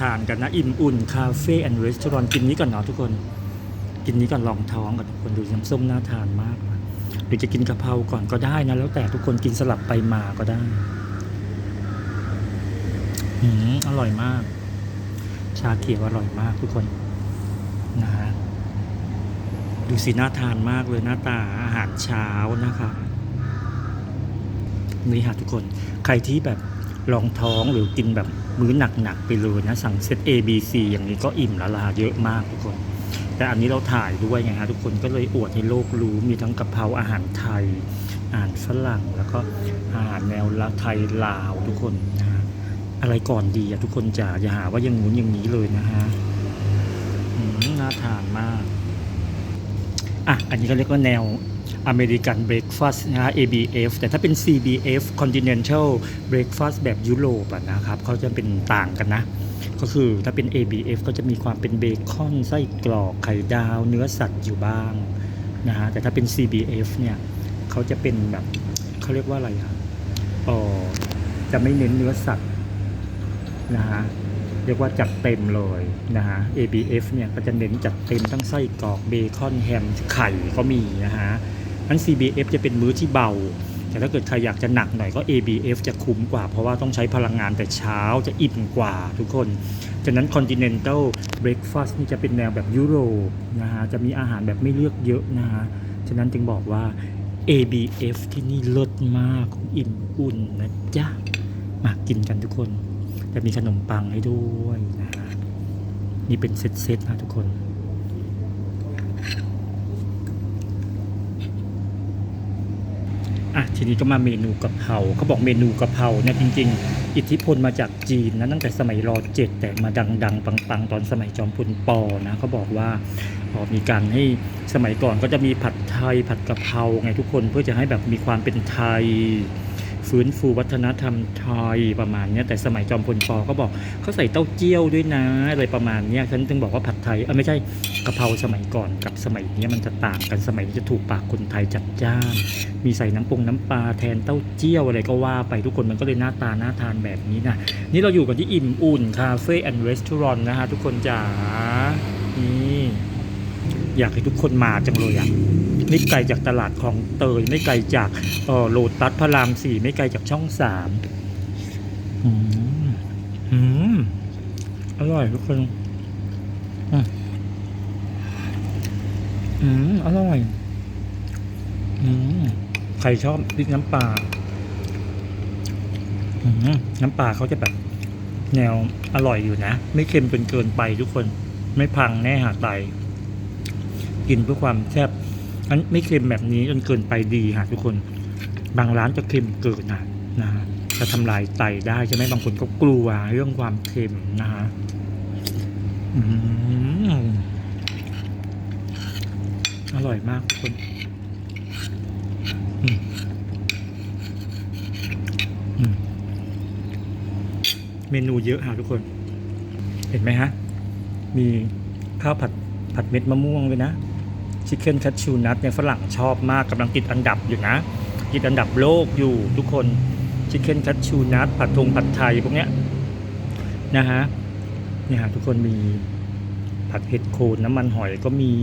ทานกันนะ อิ่มอุ่นคาเฟ่แอนด์รีสอร์ทกินนี้ก่อนเนาะทุกคน กินนี้ก่อนลองท้องก่อนทุกคนดูน้ำส้มน่าทานมากหรือจะกินกะเพราก่อนก็ได้นะแล้วแต่ทุกคนกินสลับไปมาก็ได้อืมอร่อยมาก ชาเขียวอร่อยมากทุกคนนะฮะดูสิน่าทานมากเลยหน้าตาอาหารเช้านะครับนี่ฮะทุกคนใครที่แบบ ลองท้องหรือกินแบบมื้อหนักๆไปเลยนะ สั่งเซต A B C อย่างนี้ก็อิ่มละลาเยอะมากทุกคน แต่อันนี้เราถ่ายด้วยไงฮะทุกคนก็เลยอวดให้โลกรู้มีทั้งกะเพราอาหารไทย อาหารฝรั่งแล้วก็อาหารแนวละไทยลาวทุกคนนะฮะอะไรก่อนดีอะทุกคนจ๋าอย่าหาว่ายังงู้นอย่างนี้เลยนะฮะน่าทานมากอะอันนี้ก็เรียกว่าแนว อเมริกันเบรคฟาสต์นะ ABF แต่ถ้าเป็น CBF Continental Breakfast แบบยุโรปนะครับเขาจะเป็นต่างกันนะ ก็คือถ้าเป็น ABF ก็จะมีความเป็นเบคอนไส้กรอกไข่ดาว เนื้อสัตว์อยู่บ้างนะฮะแต่ถ้าเป็น CBF เนี่ยเขาจะเป็นแบบเขาเรียกว่าอะไรครับอ๋อจะไม่เน้นเนื้อสัตว์นะฮะ เรียกว่าจัดเต็มเลยนะฮะ ABF เนี่ยก็จะเน้นจัดเต็มทั้งไส้กรอกเบคอนแฮมไข่ก็มีนะฮะนั้น CBF จะเป็นมื้อที่เบา แต่ถ้าเกิดใครอยากจะหนักหน่อยก็ ABF จะคุ้มกว่า เพราะว่าต้องใช้พลังงานแต่เช้าจะอิ่มกว่าทุกคนจากนั้น Continental Breakfast นี่จะเป็นแนวแบบยุโรปนะฮะจะมีอาหารแบบไม่เลือกเยอะนะฮะฉะนั้นจึงบอกว่า ABF ที่นี่เลิศมากอิ่มอุ่นนะจ๊ะมากินกันทุกคน แต่มีขนมปังให้ด้วยนะฮะนี่เป็นเซตๆนะทุกคนอะทีนี้ก็มาเมนูกะเพราเขาบอกเมนูกะเพราเนี่ยจริง ๆ อิทธิพลมาจากจีนนะตั้งแต่สมัยรอเจ็ดแต่มาดัง ๆ ปัง ๆ ตอนสมัยจอมพลปอนะเขาบอกว่าออมีการให้สมัยก่อนก็จะมีผัดไทยผัดกะเพราไงทุกคนเพื่อจะให้แบบมีความเป็นไทย ฟื้นฟูวัฒนธรรมไทยประมาณนี้แต่สมัยจอมพลปอก็บอกเขาใส่เต้าเจี้ยวด้วยนะอะไรประมาณนี้ฉันถึงบอกว่าผัดไทยเออไม่ใช่กะเพราสมัยก่อนกับสมัยนี้มันจะต่างกันสมัยนี้จะถูกปากคนไทยจัดจ้านมีใส่น้ำปงน้ำปลาแทนเต้าเจี้ยวอะไรก็ว่าไปทุกคนมันก็เลยหน้าตาน่าทานแบบนี้นะนี่เราอยู่กันที่อิ่มอุ่นคาเฟ่แอนด์รีสอร์ทนะฮะทุกคนจ๋านี่อยากให้ทุกคนมาจังเลยอะ ไม่ไกลจากตลาดคลองเตย ไม่ไกลจากโลตัสพระรามสี่ไม่ไกลจากช่องสามอืมอืมอร่อยทุกคนอืมอืมอร่อย อืมใครชอบพริกน้ำปลาอืมน้ำปลาเขาจะแบบ แนวอร่อยอยู่นะ ไม่เค็มจนเกินไปทุกคน ไม่พังแน่หาไตกินเพื่อความแซ่บันไม่เค็มแบบนี้จนเกินไปดีฮะทุกคน บางร้านจะเค็มเกินนะนะฮะจะทำลายไตได้ใช่ไหมบางคนก็กลัวเรื่องความเค็มนะฮะอร่อยมากทุกคนเมนูเยอะฮะทุกคน เห็นไหมฮะ มีข้าวผัดผัดเม็ดมะม่วงเลยนะ ชิคเก้นคัตชูนัทเนี่ยฝรั่งชอบมากกำลังติดอันดับอยู่นะ ติดอันดับโลกอยู่ทุกคนชิคเก้นคัตชูนัทผัดทงผัดไทยพวกเนี้ยนะฮะเนี่ยฮะทุกคนมีผัดเห็ดโคนน้ำมันหอยก็มี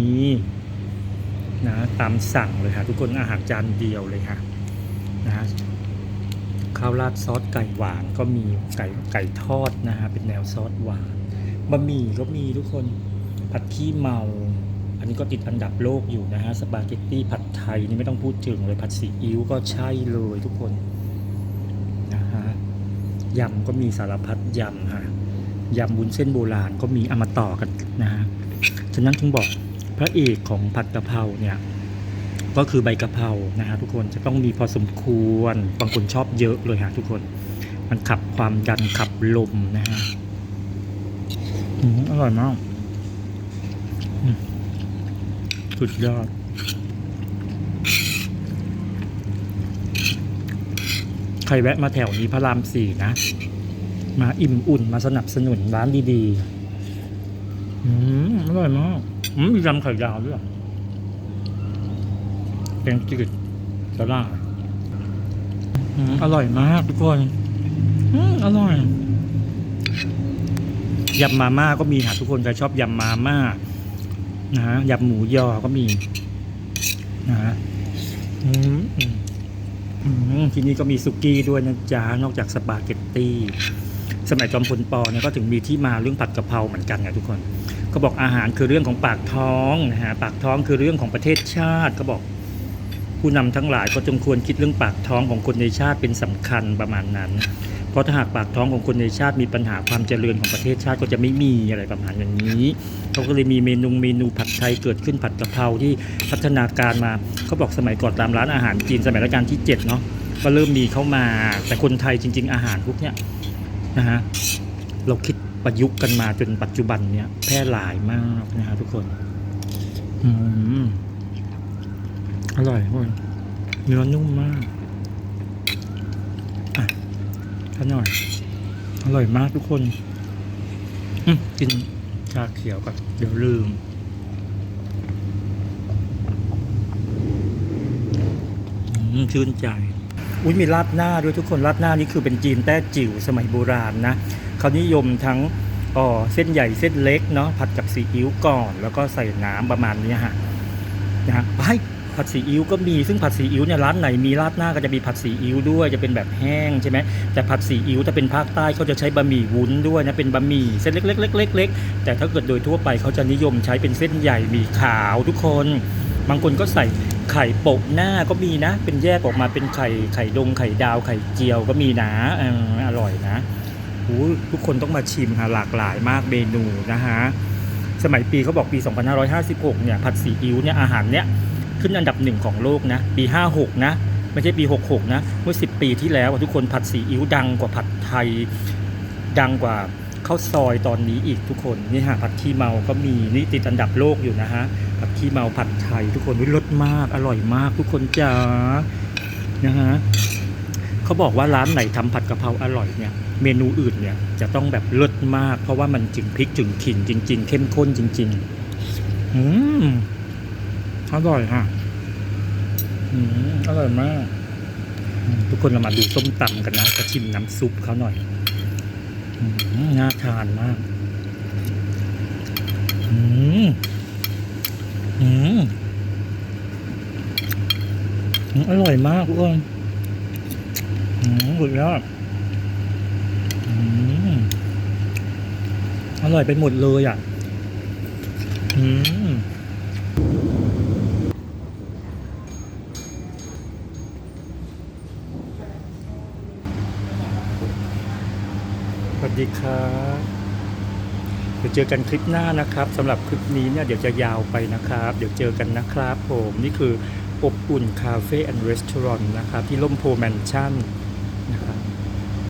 นะตามสั่งเลยค่ะทุกคนอาหารจานเดียวเลยค่ะนะฮะข้าวราดซอสไก่หวานก็มีไก่ไก่ทอดนะฮะเป็นแนวซอสหวานบะหมี่ก็มีทุกคนผัดขี้เมา อันนี้ก็ติดอันดับโลกอยู่นะฮะสปาเกตตี้ผัดไทยนี่ไม่ต้องพูดถึงเลยผัดซีอิ๊วก็ใช่เลยทุกคนนะฮะยำก็มีสารพัดยำฮะยำบุญเส้นโบราณก็มีเอามาต่อกันนะฮะฉะนั้นจึงบอกพระเอกของผัดกะเพราเนี่ยก็คือใบกะเพรานะฮะทุกคนจะต้องมีพอสมควรบางคนชอบเยอะเลยฮะทุกคน มันขับความดันขับลมนะฮะอืมอร่อยมากอืม สุดยอด ใครแวะมาแถวนี้พระรามสี่นะ มาอิ่มอุ่นมาสนับสนุนร้านดีๆ อืมอร่อยมากอืมยำไข่ดาวด้วยแกงจืดสลาดอืมอร่อยมากทุกคนอืมอร่อยยำมาม่าก็มีค่ะทุกคนใครชอบยำมาม่า นะฮะยำหมูยอก็มีนะฮะอืมที่นี่ก็มีสุกี้ด้วยนะจ๊ะนอกจากสปาเกตตี้สมัยจอมพลปอเนี่ยก็ถึงมีที่มาเรื่องผัดกะเพราเหมือนกันนะทุกคนก็บอกอาหารคือเรื่องของปากท้องนะฮะปากท้องคือเรื่องของประเทศชาติก็บอกผู้นำทั้งหลายก็จงควรคิดเรื่องปากท้องของคนในชาติเป็นสำคัญประมาณนั้น เพราะถ้าหากปากท้องของคนในชาติมีปัญหาความเจริญของประเทศชาติก็จะไม่มีอะไรประมาณอย่างนี้เขาก็เลยมีเมนูเมนูผัดไทยเกิดขึ้นผัดกะเพราที่พัฒนาการมาเขาบอกสมัยก่อนตามร้านอาหารจีนสมัยรัชกาลที่7เนาะก็เริ่มมีเข้ามาแต่คนไทยจริง ๆ อาหารพวกเนี้ยนะฮะเราคิดประยุกต์กันมาจนปัจจุบันเนี่ยแพร่หลายมากนะฮะทุกคนอืมอร่อยเนื้อนุ่มมากอะ ถ้าหน่อย อร่อยมากทุกคนกินชาเขียวก่อนเดี๋ยวลืม ชื่นใจ อุ้ยมีราดหน้าด้วยทุกคนราดหน้านี่คือเป็นจีนแต้จิ๋วสมัยโบราณนะเขานิยมทั้งอ๋อเส้นใหญ่เส้นเล็กเนาะผัดกับซีอิ๊วก่อน แล้วก็ใส่น้ำประมาณนี้ฮะนะฮะไป ผัดซีอิ๊วก็มีซึ่งผัดซีอิ๊วเนี่ยร้านไหนมีราดหน้าก็จะมีผัดซีอิ๊วด้วยจะเป็นแบบแห้งใช่ไหมแต่ผัดซีอิ๊วถ้าเป็นภาคใต้เขาจะใช้บะหมี่วุ้นด้วยนะเป็นบะหมี่เส้นเล็กๆๆๆๆแต่ถ้าเกิดโดยทั่วไปเขาจะนิยมใช้เป็นเส้นใหญ่หมีขาวทุกคน บางคนก็ใส่ไข่โปะหน้าก็มีนะ เป็นแยกออกมาเป็นไข่ไข่ดงไข่ดาวไข่เจียวก็มีนะออร่อยนะทุกคนต้องมาชิมค่ะหลากหลายมากเมนูนะฮะสมัยปีเขาบอกปี 2556 เนี่ยผัดซีอิ๊วเนี่ยอาหารเนี่ย ขึ้นอันดับหนึ่งของโลกนะปี 56 นะไม่ใช่ปี 66 นะเมื่อ 10 ปีที่แล้วทุกคนผัดซีอิ๊วดังกว่าผัดไทย ดังกว่าข้าวซอยตอนนี้อีกทุกคนนี่ฮะผัดขี้เมาก็มีนี่ติดอันดับโลกอยู่นะฮะผัดขี้เมาผัดไทย ทุกคนรสมากอร่อยมาก ทุกคนจ้านะฮะเขาบอกว่าร้านไหนทำผัดกะเพราอร่อยเนี่ยเมนูอื่นเนี่ยจะต้องแบบเลิศมาก เพราะว่ามันจึงพริกจึงขิงจริง ๆ เข้มข้นจริง ๆ อืม อร่อยค่ะอืมอร่อยมากอืมทุกคนเรามาดูส้มตำกันนะจะชิมน้ำซุปเขาหน่อยอืมน่าทานมากอืมอืมอืมอร่อยมากทุกคนอืมสุดยอดอืมอร่อยไปหมดเลยอะ อืม สวัสดีครับเดี๋ยวเจอกันคลิปหน้านะครับสำหรับคลิปนี้เนี่ยเดี๋ยวจะยาวไปนะครับ เดี๋ยวเจอกันนะครับผม นี่คืออบอุ่นคาเฟ่แอนด์รีสอร์ทนะครับ ที่ล่มโพแมนชั่น